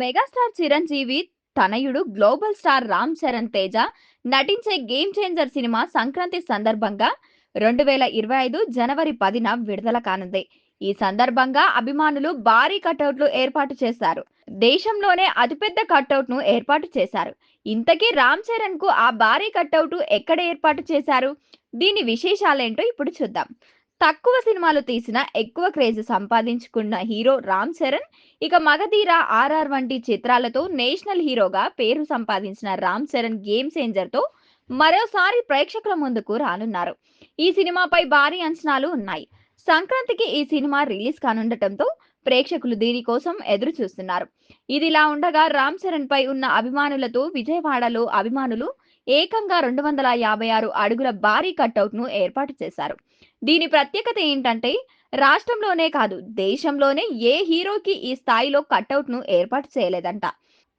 Megastar Chiranjeevi తనయుడు global star Ram Charan Teja నటించే game changer cinema Sankranti సందర్భంగా రెండు వేల ఇరవై ఐదు జనవరి పదిన విడుదల కానుంది. ఈ సందర్భంగా అభిమానులు భారీ కటౌట్లు ఏర్పాటు చేశారు. దేశంలోనే అతిపెద్ద కటౌట్ను ఏర్పాటు చేశారు. ఇంతకీ రామ్ చరణ్కు ఆ భారీ కటౌట్ ఎక్కడ ఏర్పాటు చేశారు? దీని విశేషాలేంటో ఇప్పుడు చూద్దాం. తక్కువ సినిమాలు తీసిన ఎక్కువ క్రేజ్ సంపాదించుకున్న హీరో రామ్ చరణ్ ఇక మగధీర ఆర్ఆర్ వంటి చిత్రాలతో నేషనల్ హీరోగా పేరు సంపాదించిన రామ్ చరణ్ గేమ్ చేంజర్తో మరోసారి ప్రేక్షకుల ముందుకు రానున్నారు. ఈ సినిమాపై భారీ అంచనాలు ఉన్నాయి. సంక్రాంతికి ఈ సినిమా రిలీజ్ కానుండటంతో ప్రేక్షకులు దీనికోసం ఎదురు చూస్తున్నారు ఇదిలా ఉండగా రామ్ చరణ్ పై ఉన్న అభిమానులతో విజయవాడలో అభిమానులు ఏకంగా రెండు వందల యాభై ఆరు అడుగుల భారీ కట్అవుట్ను ఏర్పాటు చేశారు. దీని ప్రత్యేకత ఏంటంటే రాష్ట్రంలోనే కాదు దేశంలోనే ఏ హీరోకి ఈ స్థాయిలో కట్అవుట్ను ఏర్పాటు చేయలేదంట.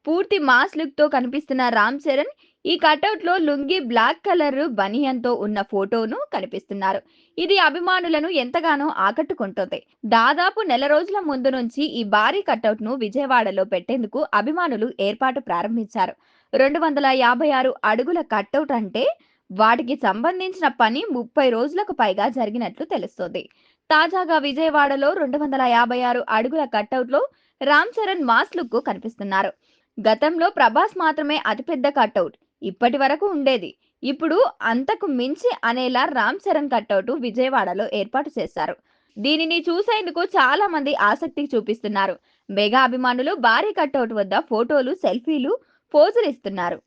పూర్తి మాస్ లుక్తో కనిపిస్తున్న రామ్ చరణ్ ఈ కట్అవుట్లో లుంగి బ్లాక్ కలర్ బనియన్తో ఉన్న ఫోటోను కనిపిస్తున్నారు. ఇది అభిమానులను ఎంతగానో ఆకట్టుకుంటుంది. దాదాపు నెల రోజుల ముందు నుంచి ఈ భారీ కట్అవుట్ను విజయవాడలో పెట్టేందుకు అభిమానులు ఏర్పాటు ప్రారంభించారు. రెండు వందల యాభై ఆరు అడుగుల కట్అవుట్ అంటే వాటికి సంబంధించిన పని ముప్పై రోజులకు పైగా జరిగినట్లు తెలుస్తోంది. తాజాగా విజయవాడలో రెండు వందల యాభై ఆరు అడుగుల కట్అవుట్లో రామ్ చరణ్ మాస్ లుక్ కనిపిస్తున్నారు. గతంలో ప్రభాస్ మాత్రమే అతిపెద్ద కట్అవుట్ ఇప్పటి వరకు ఉండేది. ఇప్పుడు అంతకు మించి అనేలా రామ్ చరణ్ కట్అవుట్ విజయవాడలో ఏర్పాటు చేశారు. దీనిని చూసేందుకు చాలా మంది ఆసక్తి చూపిస్తున్నారు. మెగా అభిమానులు భారీ కట్అవుట్ వద్ద ఫోటోలు సెల్ఫీలు పోజులు ఇస్తున్నారు